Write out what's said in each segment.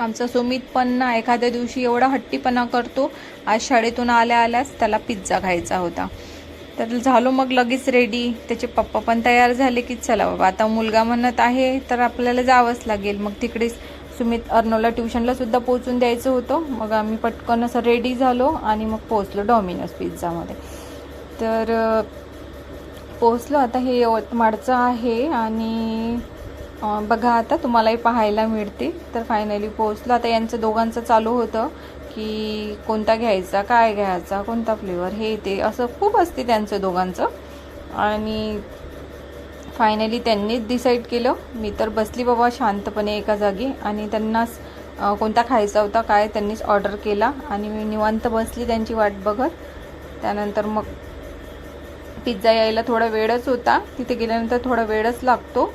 आमचा सुमित पण ना एखाद्या दिवशी एवढा हट्टीपणा करतो. आज शाळेतून आल्या आल्यास त्याला पिझ्झा खायचा होता. तर झालो मग लगेच रेडी त्याचे पप्पा पण तयार झाले की चला बाबा आता मुलगा म्हणत आहे तर आपल्याला जावंच लागेल. मग तिकडेच सुमित अर्नोला ट्युशनला सुद्धा पोहोचून द्यायचं होतं. मग आम्ही पटकन असं रेडी झालो आणि मग पोहोचलो डॉमिनोज पिझ्झामध्ये तर पोहोचलो. आता हे यवतमाळचं आहे आणि बघा आता तुम्हालाही पाहायला मिळते तर फायनली पोहोचलो. आता यांचं दोघांचं चालू होतं की कोणता घ्यायचा काय घ्यायचा कोणता फ्लेवर हे ते असं खूप असते त्यांचं दोघांचं. आणि फायनली त्यांनीच डिसाईड केलं. मी तर बसली बाबा शांतपणे एका जागी आणि त्यांनाच कोणता खायचा होता काय त्यांनीच ऑर्डर केला. आणि मी निवांत बसली त्यांची वाट बघत. त्यानंतर मग पिझ्झा यायला थोडा वेळच होता. तिथे गेल्यानंतर थोडा वेळच लागतो.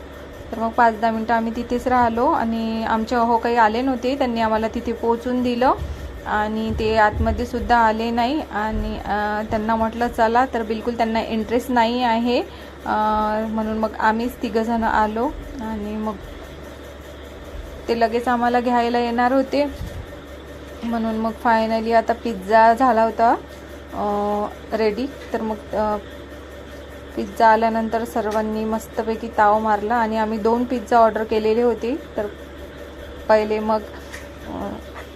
तर मग पाच दहा मिनटं आम्ही तिथेच राहिलो आणि आमचे अहो काही आले नव्हते त्यांनी आम्हाला तिथे पोचून दिलं. आणि ते आतमध्ये सुद्धा आले नाही आणि त्यांना म्हटलं चला. तर बिलकुल त्यांना इंटरेस्ट नाही आहे. म्हणून मग आम्हीच तिघंजणं आलो आणि मग ते लगेच आम्हाला घ्यायला येणार होते. म्हणून मग फायनली आता पिझ्झा झाला होता रेडी तर मग पिझ्झा आल्यानंतर सर्वांनी मस्तपैकी ताव मारला आणि आम्ही दोन पिझ्झा ऑर्डर केलेले होते. तर पहिले मग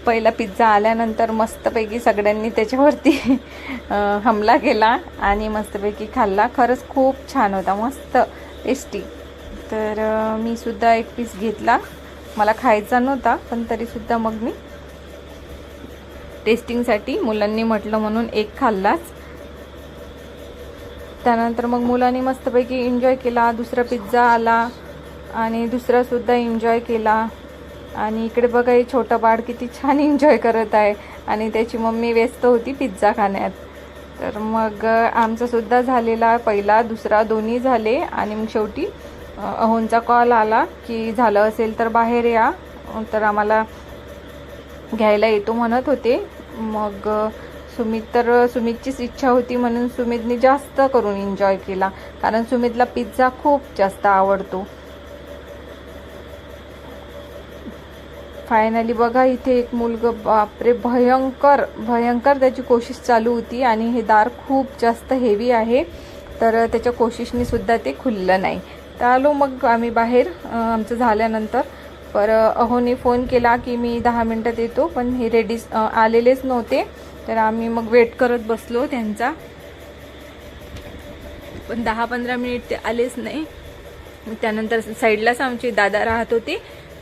पहिला पिझ्झा आल्यानंतर मस्तपैकी सगळ्यांनी त्याच्यावरती हमला केला आणि मस्तपैकी खाल्ला. खरंच खूप छान होता मस्त टेस्टी. तर मी सुद्धा एक पीस घेतला. मला खायचा नव्हता पण तरीसुद्धा मग मी टेस्टिंगसाठी मुलांनी म्हटलं म्हणून एक खाल्लाच. त्यानंतर मग मुलांनी मस्तपैकी एन्जॉय केला. दुसरा पिझ्झा आला आणि दुसरासुद्धा एन्जॉय केला. आणि इकडे बघा हे छोटं बाळ किती छान एन्जॉय करत आहे. आणि त्याची मम्मी व्यस्त होती पिझ्झा खाण्यात. तर मग आमचासुद्धा झालेला पहिला दुसरा दोन्ही झाले. आणि मग शेवटी अहोंचा कॉल आला की झालं असेल तर बाहेर या. तर आम्हाला घ्यायला येतो म्हणत होते. मग सुमित तर सुमितचीच इच्छा होती म्हणून सुमितने जास्त करून एन्जॉय केला. कारण सुमितला पिझ्झा खूप जास्त आवडतो. फायनली बघा इथे एक मुलगं बापरे भयंकर भयंकर त्याची कोशिश चालू होती आणि हे दार खूप जास्त हेवी आहे. तर त्याच्या कोशिशनी सुद्धा ते खुललं नाही. तर आलो मग आम्ही बाहेर आमचं झाल्यानंतर. पर अहोने फोन केला की मी दहा मिनटात येतो पण हे रेडी आलेलेच नव्हते. तर आम्ही मग वेट करत बसलो त्यांचा. पण दहा पंधरा मिनिट ते आलेच नाही. मग त्यानंतर साईडलाच आमचे दादा राहत होते.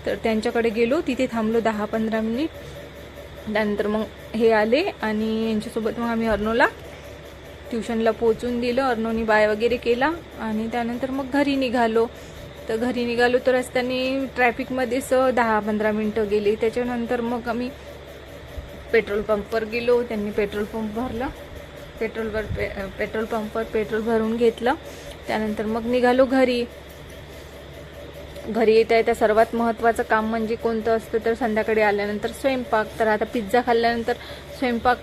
तर त्यांच्याकडे गेलो तिथे थांबलो दहा पंधरा मिनिट. त्यानंतर मग हे आले आणि यांच्यासोबत मग आम्ही अर्नोला ट्युशनला पोचून दिलं. अर्नोनी बाय वगैरे केला आणि त्यानंतर मग घरी निघालो. तर घरी निघालो तर रस्त्याने ट्रॅफिकमध्येच दहा पंधरा मिनटं गेली. त्याच्यानंतर मग आम्ही पेट्रोल पंपवर गेलो त्यांनी पेट्रोल पंप भरलं. पेट्रोलवर पे पेट्रोल पंपवर पेट्रोल भरून घेतलं. त्यानंतर मग निघालो घरी. घरी येता येता सर्वात महत्त्वाचं काम म्हणजे कोणतं असतं तर संध्याकाळी आल्यानंतर स्वयंपाक. तर आता पिझ्झा खाल्ल्यानंतर स्वयंपाक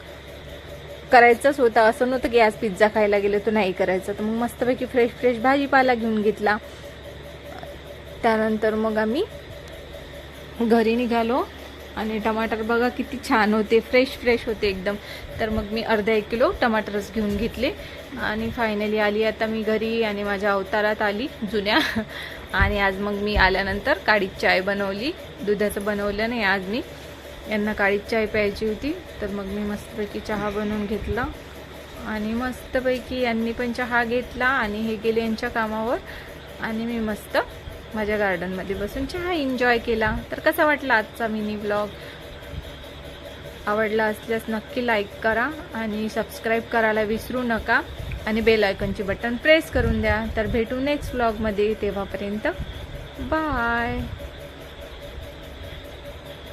करायचाच होता. असं नव्हतं की आज पिझ्झा खायला गेलो तर नाही करायचं. तर मग मस्तपैकी फ्रेश फ्रेश भाजीपाला घेऊन घेतला. त्यानंतर मग आम्ही घरी निघालो. आणि टमाटर बघा किती छान होते फ्रेश फ्रेश होते एकदम. तर मग मी अर्धा एक किलो टमाटरच घेऊन घेतले. आणि फायनली आली आता मी घरी आणि माझ्या अवतारात आली जुन्या. आणि आज मग मी आल्यानंतर काळीत चाय बनवली. दुधाचं बनवलं नाही आज मी. यांना काळीत चाय प्यायची होती. तर मग मी मस्तपैकी चहा बनवून घेतला. आणि मस्तपैकी यांनी पण चहा घेतला आणि हे गेले यांच्या कामावर. आणि मी मस्त माझ्या गार्डनमध्ये बसून चहा एन्जॉय केला. तर कसा वाटला आजचा मिनी ब्लॉग आवडला असल्यास नक्की लाईक करा आणि सबस्क्राईब करायला विसरू नका. आणि बेल आयकॉनची बटन प्रेस करून द्या. तर भेटू नेक्स्ट ब्लॉगमध्ये तेव्हापर्यंत बाय